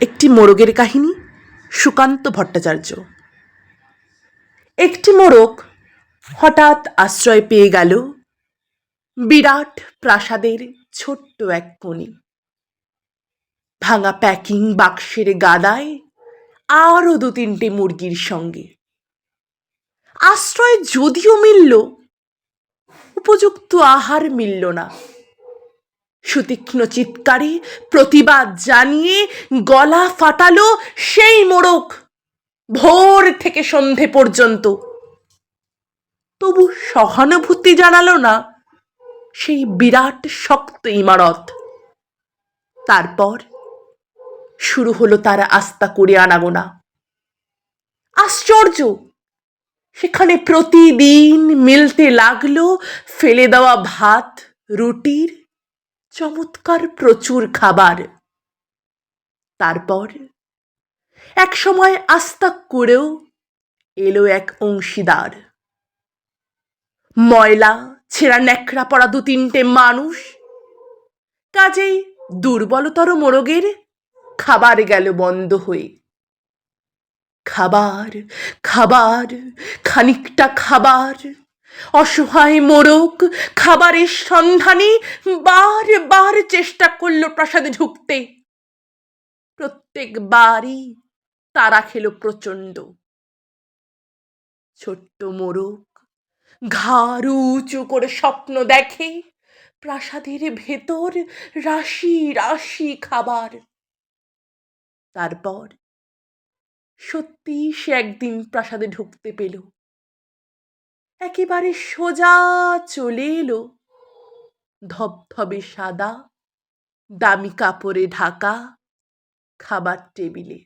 একটি মোরগের কাহিনী, সুকান্ত ভট্টাচার্য। একটি মোরগ হঠাৎ আশ্রয় পেয়ে গেল বিরাট প্রাসাদের ছোট্ট এক কোণে। ভাঙা প্যাকিং বাক্সের গাদায় আরও দু তিনটে মুরগির সঙ্গে। আশ্রয় যদিও মিলল, উপযুক্ত আহার মিলল না। সুতীক্ষ্ণ চিৎকারে প্রতিবাদ জানিয়ে গলা ফাটালো সেই মোড়ক ভোর থেকে সন্ধে পর্যন্ত। তবু সহানুভূতি জানালো না সেই বিরাট শক্ত ইমারত। তারপর শুরু হলো তার আস্থা করে আনাগোনা আশ্চর্য! সেখানে প্রতিদিন মিলতে লাগল ফেলে দেওয়া ভাত, রুটির চমৎকার প্রচুর খাবার। তারপর এক সময় আস্তাক করেও এলো এক অংশীদার। ময়লা, ছেঁড়া ন্যাকড়া পড়া দু তিনটে মানুষ, কাজেই দুর্বলতর মোরগের খাবার গেল বন্ধ হয়ে। খাবার খাবার, খানিকটা খাবার অসহায় মোরগ খাবারের সন্ধানে বার বার চেষ্টা করল প্রাসাদে ঢুকতে। প্রত্যেকবারই তারা খেলো প্রচণ্ড। ছোট্ট মোরগ ঘাড় উঁচু করে স্বপ্ন দেখে প্রাসাদের ভেতর রাশি রাশি খাবার। তারপর সত্যি সে একদিন প্রাসাদে ঢুকতে পেল। একেবারে সোজা চলে এলো। ধবধবে সাদা দামি কাপড়ে ঢাকা খাবার টেবিলে।